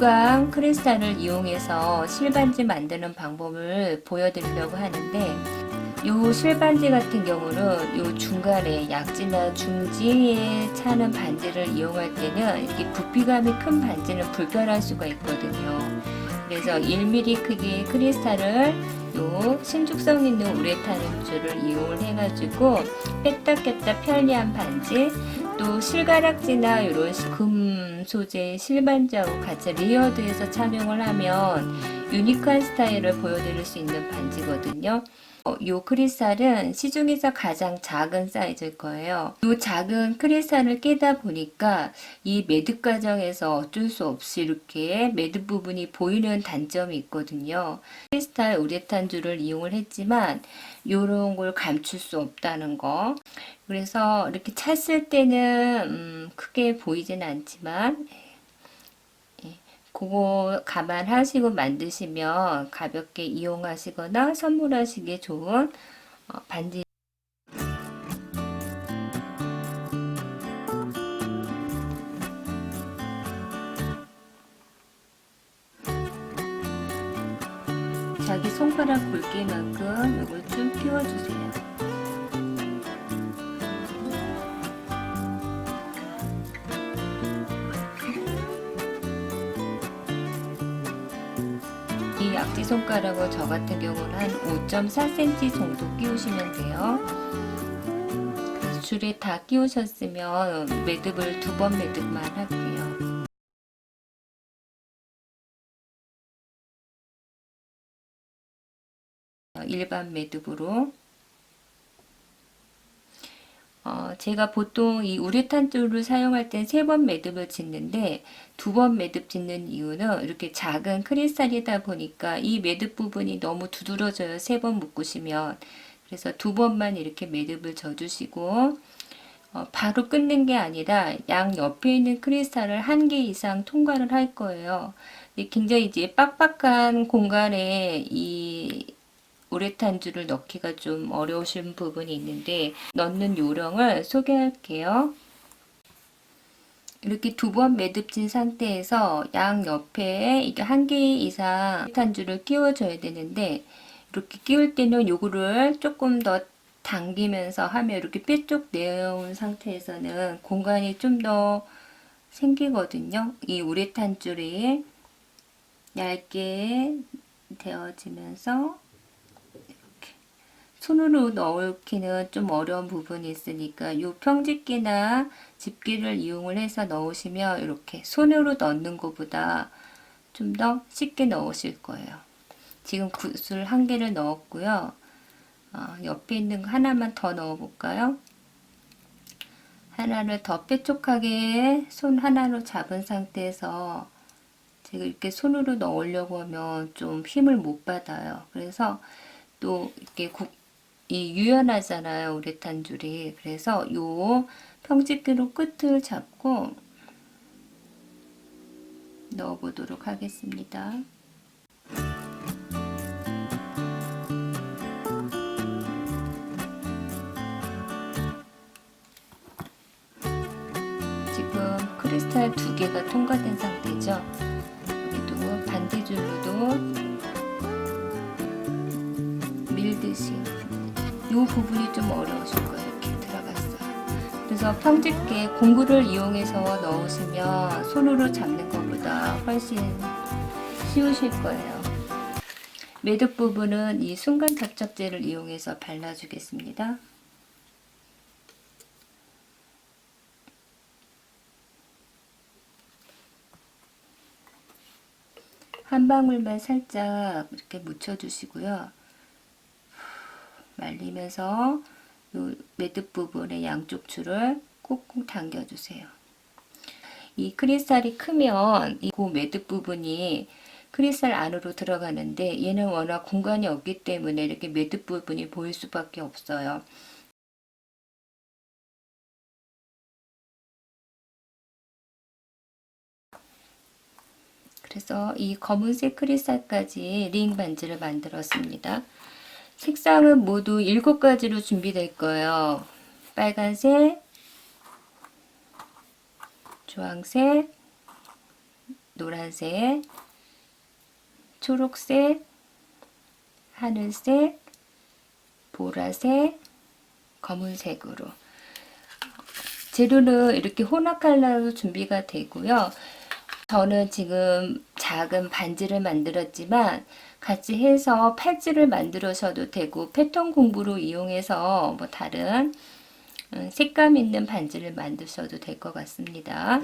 유광 크리스탈을 이용해서 실반지 만드는 방법을 보여드리려고 하는데 요 실반지 같은 경우는 요 중간에 약지나 중지에 차는 반지를 이용할 때는 이렇게 부피감이 큰 반지는 불편할 수가 있거든요. 그래서 1mm 크기의 크리스탈을 요 신축성 있는 우레탄 줄을 이용을 해가지고 뺐다 꼈다 편리한 반지 또 실가락지나 이런 금 소재 실반지하고 같이 레이어드해서 착용을 하면 유니크한 스타일을 보여드릴 수 있는 반지거든요. 어, 요 크리스탈은 시중에서 가장 작은 사이즈일 거예요. 요 작은 크리스탈을 깨다 보니까 이 매듭 과정에서 어쩔 수 없이 이렇게 매듭 부분이 보이는 단점이 있거든요. 크리스탈 우레탄 줄을 이용을 했지만 요런 걸 감출 수 없다는 거. 그래서 이렇게 찼을 때는 음, 크게 보이진 않지만 예, 그거 감안하시고 만드시면 가볍게 이용하시거나 선물하시기에 좋은 어, 반지 자기 손가락 굵기만큼 이걸 쭉 끼워주세요. 이 약지 손가락을 저 같은 경우는 한 5.4cm 정도 끼우시면 돼요. 줄에 다 끼우셨으면 매듭을 두 번 매듭만 할게요. 일반 매듭으로 어, 제가 보통 이 우레탄 줄을 사용할 땐 세 번 매듭을 짓는데 두 번 매듭 짓는 이유는 이렇게 작은 크리스탈이다 보니까 이 매듭 부분이 너무 두드러져요. 세 번 묶으시면. 그래서 두 번만 이렇게 매듭을 져주시고 어, 바로 끊는 게 아니라 양 옆에 있는 크리스탈을 한 개 이상 통과를 할 거예요. 굉장히 이제 빡빡한 공간에 이 우레탄 줄을 넣기가 좀 어려우신 부분이 있는데 넣는 요령을 소개할게요. 이렇게 두 번 매듭진 상태에서 양 옆에 이게 한 개 이상 우레탄 줄을 끼워줘야 되는데 이렇게 끼울 때는 요거를 조금 더 당기면서 하면 이렇게 뾰족 내온 상태에서는 공간이 좀 더 생기거든요. 이 우레탄 줄이 얇게 되어지면서 손으로 넣기는 좀 어려운 부분이 있으니까 이 평집기나 집기를 이용을 해서 넣으시면 이렇게 손으로 넣는 것보다 좀 더 쉽게 넣으실 거예요. 지금 굿을 한 개를 넣었고요. 어, 옆에 있는 거 하나만 더 넣어 볼까요? 하나를 더 뾰족하게 손 하나로 잡은 상태에서 제가 이렇게 손으로 넣으려고 하면 좀 힘을 못 받아요. 그래서 또 이렇게 국, 이 유연하잖아요 우레탄 줄이. 그래서 요 평집기로 끝을 잡고 넣어 보도록 하겠습니다. 지금 크리스탈 두 개가 통과된 상태죠? 여기도 반대줄로도 밀듯이 이 부분이 좀 어려우실 거예요. 이렇게 들어갔어요. 그래서 평집게 공구를 이용해서 넣으시면 손으로 잡는 것보다 훨씬 쉬우실 거예요. 매듭 부분은 이 순간 접착제를 이용해서 발라주겠습니다. 한 방울만 살짝 이렇게 묻혀주시고요. 말리면서 요 매듭 부분의 양쪽 줄을 꾹꾹 당겨주세요. 이 크리스탈이 크면 이 매듭 부분이 크리스탈 안으로 들어가는데 얘는 워낙 공간이 없기 때문에 이렇게 매듭 부분이 보일 수밖에 없어요. 그래서 이 검은색 크리스탈까지 링 반지를 만들었습니다. 색상은 모두 7가지로 준비될 거예요. 빨간색, 주황색, 노란색, 초록색, 하늘색, 보라색, 검은색으로 재료는 이렇게 혼합 컬러로 준비가 되고요. 저는 지금 작은 반지를 만들었지만 같이 해서 팔찌를 만들어서도 되고 패턴 공부로 이용해서 뭐 다른 음, 색감 있는 반지를 만드셔도 될 것 같습니다.